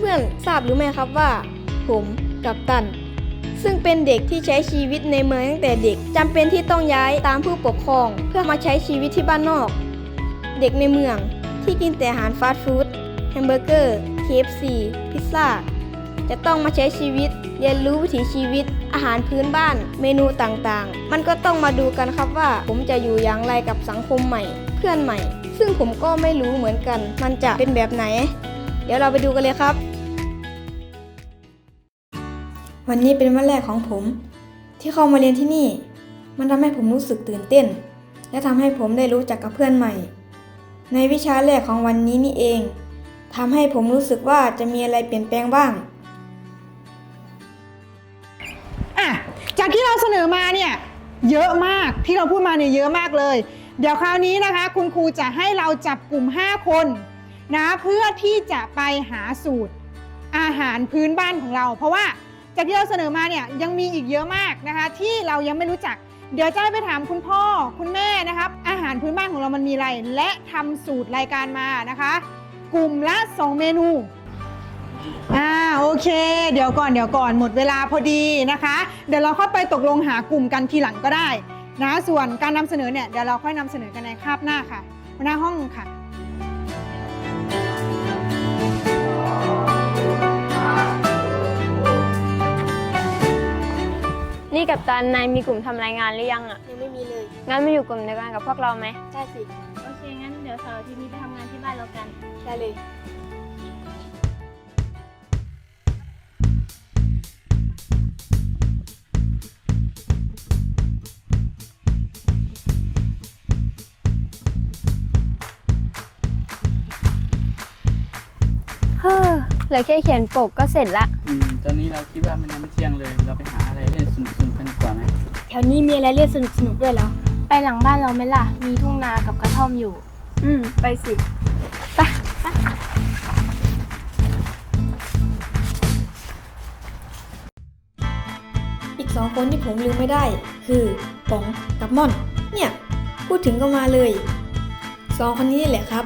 เพื่อนๆ ทราบหรือไม่ครับว่า ผมกับตัน ซึ่งเป็นเด็กที่ใช้ชีวิตในเมืองตั้งแต่เด็กจำเป็นที่ต้องย้ายตามผู้ปกครอง เพื่อมาใช้ชีวิตที่บ้านนอก เด็กในเมืองที่กินแต่อาหารฟาสต์ฟู้ดแฮมเบอร์เกอร์ KFC พิซซ่าจะต้องมาใช้ชีวิต เรียนรู้วิถีชีวิต อาหารพื้นบ้าน เมนูต่างๆ มันก็ต้องมาดูกันครับว่า ผมจะอยู่อย่างไรกับสังคมใหม่ เพื่อนใหม่ ซึ่งผมก็ไม่รู้เหมือนกัน มันจะเป็นแบบไหน เดี๋ยวเราไปดูกันเลยครับ วันนี้เป็นวันแรกของผม ที่เข้ามาเรียนที่นี่ มันทำให้ผมรู้สึกตื่นเต้น และทำให้ผมได้รู้จักกับเพื่อนใหม่ ในวิชาแรกของวันนี้นี่เองทำให้ผมรู้สึกว่าจะมีอะไรเปลี่ยนแปลงบ้าง อะ จากที่เราเสนอมาเนี่ยเยอะมากที่เราพูดมาเนี่ยเยอะมากเลย เดี๋ยวคราวนี้นะคะ คุณครูจะให้เราจับกลุ่ม 5 คน นะเพื่อที่จะไปหาสูตรอาหารพื้นบ้านของเรา เพราะว่าจากที่เราเสนอมาเนี่ยยังมีอีกเยอะมากนะคะ ที่เรายังไม่รู้จัก เดี๋ยวจะให้ไปถามคุณพ่อคุณแม่นะครับ อาหารพื้นบ้านของเรามันมีอะไร และทำสูตรรายการมานะคะ กลุ่มละ 2 เมนูอ่าโอเค เดี๋ยวก่อนเดี๋ยวก่อนหมดเวลาพอดีนะคะ เดี๋ยวเราค่อยไปตกลงหากลุ่มกันทีหลังก็ได้นะส่วนการนำเสนอเนี่ยเดี๋ยวเราค่อยนำเสนอกันในคาบหน้าค่ะหน้าห้องค่ะ นี่กับตันนายมีกลุ่มทำรายงานหรือยังอะ ยังไม่มีเลย งั้นมาอยู่กลุ่มเดียวกันกับพวกเราไหม ใช่สิ โอเค งั้นเดี๋ยวเสาร์อาทิตย์นี้ไปทำงานที่บ้านเรากัน ได้เลย เหลือแค่เขียนปกก็เสร็จละ อืมตอนนี้เราคิดว่ามันยังไม่เที่ยงเลย เราไปหาอะไรเล่นสนุกๆกันดีกว่าไหมแถวนี้มีอะไรเล่นสนุกสนุกๆด้วยเหรอ ไปหลังบ้านเราไหมล่ะ มีทุ่งนากับกระท่อมอยู่ อืม ไปสิอีกสองคนที่ผมลืมไม่ได้ คือป๋องกับม่อน เนี่ย พูดถึงก็มาเลยสองคนนี้นี่แหละครับ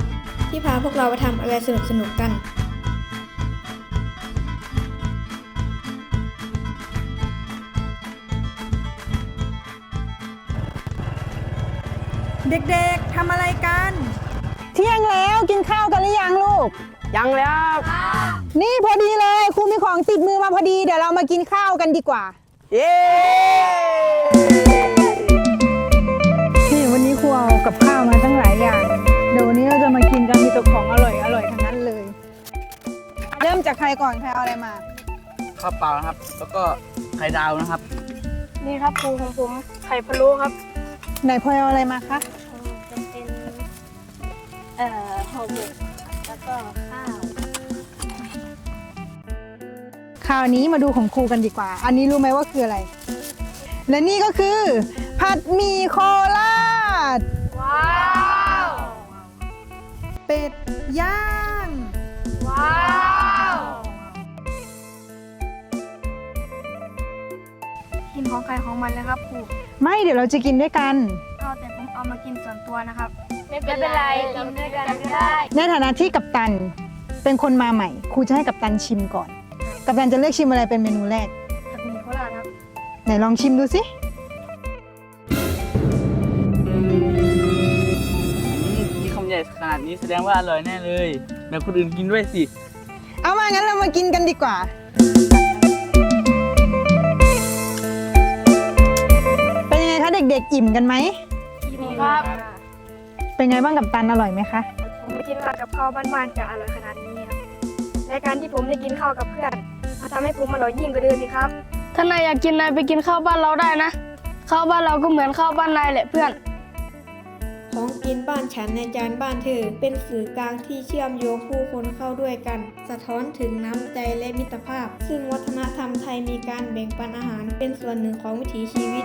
ที่พาพวกเราไปทำอะไรสนุกสนุกๆกัน เด็กๆทำอะไรกัน เที่ยงแล้วกินข้าวกันหรือยังลูก ยังแล้ว นี่พอดีเลยครูมีของติดมือมาพอดี เดี๋ยวเรามากินข้าวกันดีกว่า เย้นี่วันนี้ครูเอากับข้าวมาตั้งหลายอย่าง เดี๋ยววันนี้เราจะมากินกันมีแต่ของอร่อยอร่อยทั้งนั้นเลย เริ่มจากใครก่อนใครเอาอะไรมา ข้าวเปล่านะครับ แล้วก็ไข่ดาวนะครับ นี่ครับครูของผมไข่พะโล้ครับ ไหนพลอยเอาอะไรมาคะจะเป็นเอ่อห่อหมกแล้วก็ข้าวคราวนี้มาดูของครูกันดีกว่า อันนี้รู้ไหมว่าคืออะไร และนี่ก็คือ ผัดหมี่โคราชว้าว ของใครของมันนะครับครูไม่เดี๋ยวเราจะกินด้วยกันเอาแต่ผมเอามากินส่วนตัวนะครับ ไม่เป็นไรกินด้วยกันก็ได้ ในฐานะที่กัปตันเป็นคนมาใหม่ครูจะให้กัปตันชิมก่อน กัปตันจะเลือกชิมอะไรเป็นเมนูแรกผัดหมี่โคราชครับไหนลองชิมดูสิอืมนี่คำใหญ่ขนาดนี้แสดงว่าอร่อยแน่เลยแบ่งคนอื่นกินด้วยสิ เอามางั้นเรามากินกันดีกว่า อิ่มกันไหมครับเป็นไงบ้างกัปตันอร่อยไหมคะ ผมไม่คิดว่ากับข้าวบ้านๆจะอร่อยขนาดนี้ครับในการที่ผมได้กินข้าวกับเพื่อนมาทำให้ผมอร่อยยิ่งกว่าเดิมอีกครับ ถ้านายอยากกินนายไปกินข้าวบ้านเราได้นะ ข้าวบ้านเราก็เหมือนข้าวบ้านนายแหละเพื่อน ของกินบ้านฉันในจานบ้านเธอ เป็นสื่อกลางที่เชื่อมโยงผู้คนเข้าด้วยกัน สะท้อนถึงน้ำใจและมิตรภาพ ซึ่งวัฒนธรรมไทยมีการแบ่งปันอาหาร เป็นส่วนหนึ่งของวิถีชีวิต